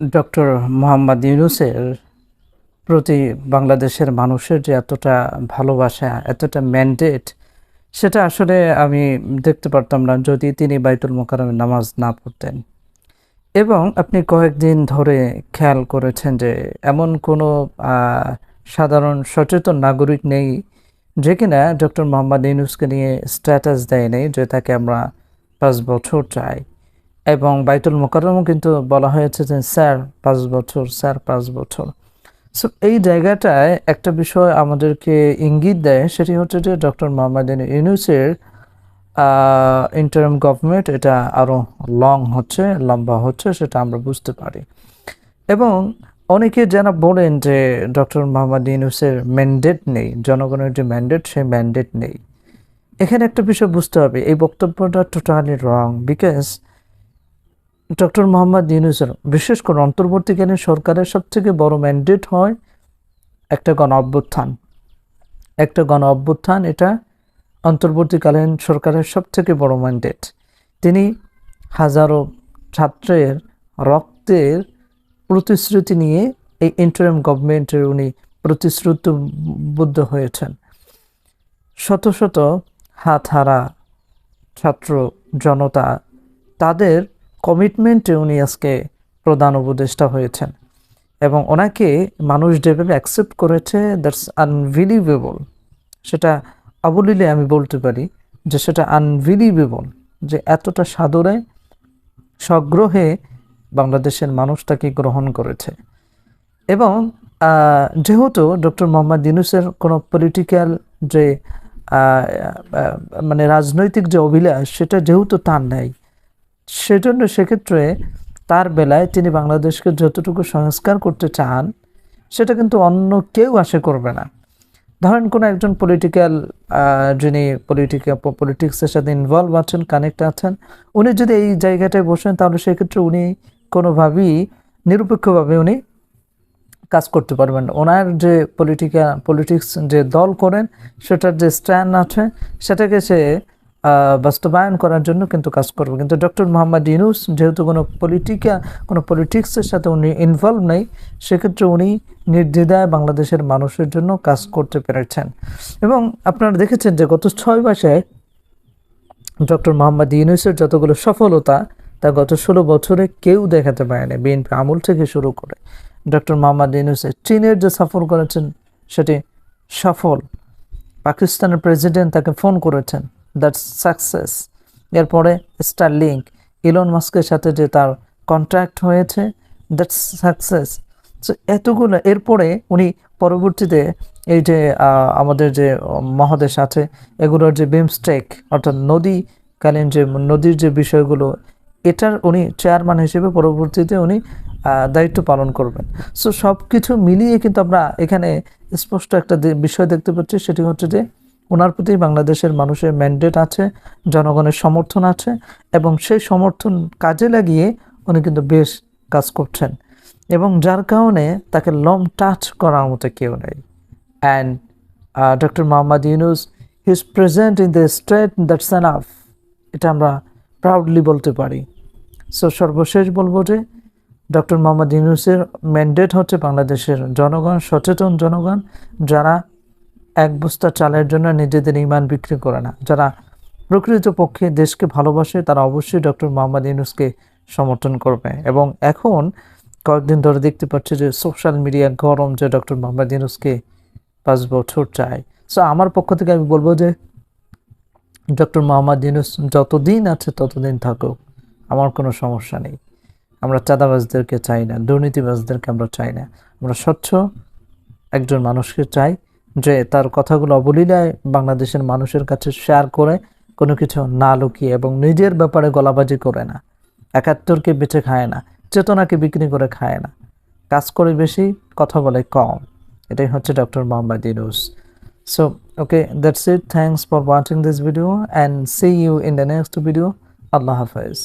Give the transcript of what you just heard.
Doctor Mohammad ইউনুসের প্রতি বাংলাদেশের মানুষের যে এতটা ভালোবাসা, এতটা ম্যান্ডেট সেটা আসলে আমি দেখতে পারতাম না যদি তিনি বাইতুল মোকারমে নামাজ না পড়তেন। এবং আপনি কয়েকদিন ধরে খেয়াল করেছেন যে এমন কোনো সাধারণ সচেতন নাগরিক নেই যে কিনা ডক্টর মোহাম্মদ ইউনুসকে নিয়ে স্ট্যাটাস দেয়নি যে তাকে আমরা পাঁচ বছর চাই। এবং বাইতুল মোকাররমও কিন্তু বলা হয়েছে যে স্যার পাঁচ বছর, স্যার পাঁচ বছর। সো এই জায়গাটায় একটা বিষয় আমাদেরকে ইঙ্গিত দেয়, সেটি হচ্ছে যে ডক্টর মোহাম্মদ ইউনুসের ইন্টারিম গভর্নমেন্ট এটা আরও লং হচ্ছে, লম্বা হচ্ছে, সেটা আমরা বুঝতে পারি। এবং অনেকে যারা বলেন যে ডক্টর মোহাম্মদ ইউনুসের ম্যান্ডেট নেই, জনগণের যে ম্যান্ডেট সেই ম্যান্ডেট নেই। এখানে একটা বিষয় বুঝতে হবে, এই বক্তব্যটা totally wrong because doctor Mohammad ইউনুসের বিশেষ করে অন্তর্বর্তীকালীন সরকারের সবথেকে বড় ম্যান্ডেট হয় একটা গণ অভ্যুত্থান। একটা গণ অভ্যুত্থান এটা অন্তর্বর্তীকালীন সরকারের সবথেকে বড় ম্যান্ডেট তিনি হাজারো ছাত্রের রক্তের প্রতিশ্রুতি নিয়ে এই ইন্টারিম গভর্নমেন্টের উনি প্রতিশ্রুতিবদ্ধ হয়েছেন। শত শত হাতহারা ছাত্র জনতা তাদের কমিটমেন্টে উনি আজকে প্রধান উপদেষ্টা হয়েছেন এবং ওনাকে মানুষ যেভাবে অ্যাকসেপ্ট করেছে দ্যাটস আনবিলিভেবল সেটা অবলিলে আমি বলতে পারি যে সেটা আনবিলিভেবল যে এতটা সাদরে সগ্রহে বাংলাদেশের মানুষ তাকে গ্রহণ করেছে। এবং যেহেতু ডক্টর মোহাম্মদ ইউনুসের কোনো পলিটিক্যাল যে মানে রাজনৈতিক যে অভিলাষ, সেটা যেহেতু তার নেই সেজন্য সেক্ষেত্রে তার বেলায় তিনি বাংলাদেশকে যতটুকু সংস্কার করতে চান, সেটা কিন্তু অন্য কেউ আশা করবে না। ধরেন কোনো একজন পলিটিক্যাল যিনি পলিটিক্যাল পলিটিক্সের সাথে ইনভলভ আছেন কানেক্ট আছেন, উনি যদি এই জায়গাটায় বসেন, তাহলে সেক্ষেত্রে উনি কোনোভাবেই, নিরপেক্ষভাবে উনি কাজ করতে পারবেন ওনার যে পলিটিক্যাল পলিটিক্স যে দল করেন, সেটার যে স্ট্যান্ড আছে, সেটাকে সে বাস্তবায়ন করার জন্য কিন্তু কাজ করবে। কিন্তু ডক্টর মোহাম্মদ ইউনুস যেহেতু কোনো পলিটিকা কোনো পলিটিক্সের সাথে উনি ইনভলভ নেই, সেক্ষেত্রে উনি নির্দ্বিধায় বাংলাদেশের মানুষের জন্য কাজ করতে পেরেছেন। এবং আপনারা দেখেছেন যে গত ছয় মাসে ডক্টর মোহাম্মদ ইউনুসের যতগুলো সফলতা, তা গত ষোলো বছরে কেউ দেখাতে পারেনি। বিএনপি আমল থেকে শুরু করে ডক্টর মোহাম্মদ ইউনুসের চীনের যে সফর করেছেন, সেটি সফল। পাকিস্তানের প্রেসিডেন্ট তাকে ফোন করেছেন। That's success. এরপরে স্টার লিঙ্ক ইলন মাস্কের সাথে যে তার কন্ট্রাক্ট হয়েছে, দ্যাটস সাকসেস। সো এতগুলো এরপরে উনি পরবর্তীতে এই যে আমাদের যে মহাদেশ আছে, এগুলোর যে বিমস্টেক অর্থাৎ নদীকালীন যে, নদীর যে বিষয়গুলো, এটার উনি চেয়ারম্যান হিসেবে পরবর্তীতে উনি দায়িত্ব পালন করবেন। সো সব কিছু মিলিয়ে কিন্তু আমরা এখানে স্পষ্ট একটা বিষয় দেখতে পাচ্ছি, সেটি হচ্ছে যে ওনার প্রতি বাংলাদেশের মানুষের ম্যান্ডেট আছে, জনগণের সমর্থন আছে এবং সেই সমর্থন কাজে লাগিয়ে উনি কিন্তু বেশ কাজ করছেন। এবং যার কারণে তাকে লম টাচ করার মতো কেউ নেই। And doctor Mohammad Yunus his present in the state that's enough এটা আমরা প্রাউডলি বলতে পারি। সো সর্বশেষ বলব যে ডক্টর মোহাম্মদ ইউনুসের ম্যান্ডেট হচ্ছে বাংলাদেশের জনগণ, সচেতন জনগণ, যারা এক বস্তা চালের জন্য নিজেদের ইমান বিক্রি করে না। যারা প্রকৃত পক্ষে দেশকে ভালোবাসে, তারা অবশ্যই ডক্টর মোহাম্মদ ইউনুসকে সমর্থন করবে। এবং এখন কয়েকদিন ধরে দেখতে পাচ্ছি যে সোশ্যাল মিডিয়া গরম যে ডক্টর মোহাম্মদ ইউনুসকে পাঁচ বছর চায়। সো আমার পক্ষ থেকে আমি বলব যে ডক্টর মোহাম্মদ ইউনুস যতদিন আছে ততদিন থাকুক, আমার কোনো সমস্যা নেই। আমরা চাঁদাবাজদেরকে চাই না, দুর্নীতিবাজদেরকে আমরা চাই না। আমরা স্বচ্ছ একজন মানুষকে চাই যে তার কথাগুলো অবলীলায় বাংলাদেশের মানুষের কাছে শেয়ার করে কোনো কিছু না লুকিয়ে এবং নিজের ব্যাপারে গলাবাজি করে না। একাত্তরকে বেঁচে খায় না, চেতনাকে বিক্রি করে খায় না। কাজ করে বেশি, কথা বলে কম। এটাই হচ্ছে doctor Mohammad Yunus. So okay that's it thanks for watching this video and see you in the next video Allah হাফেজ।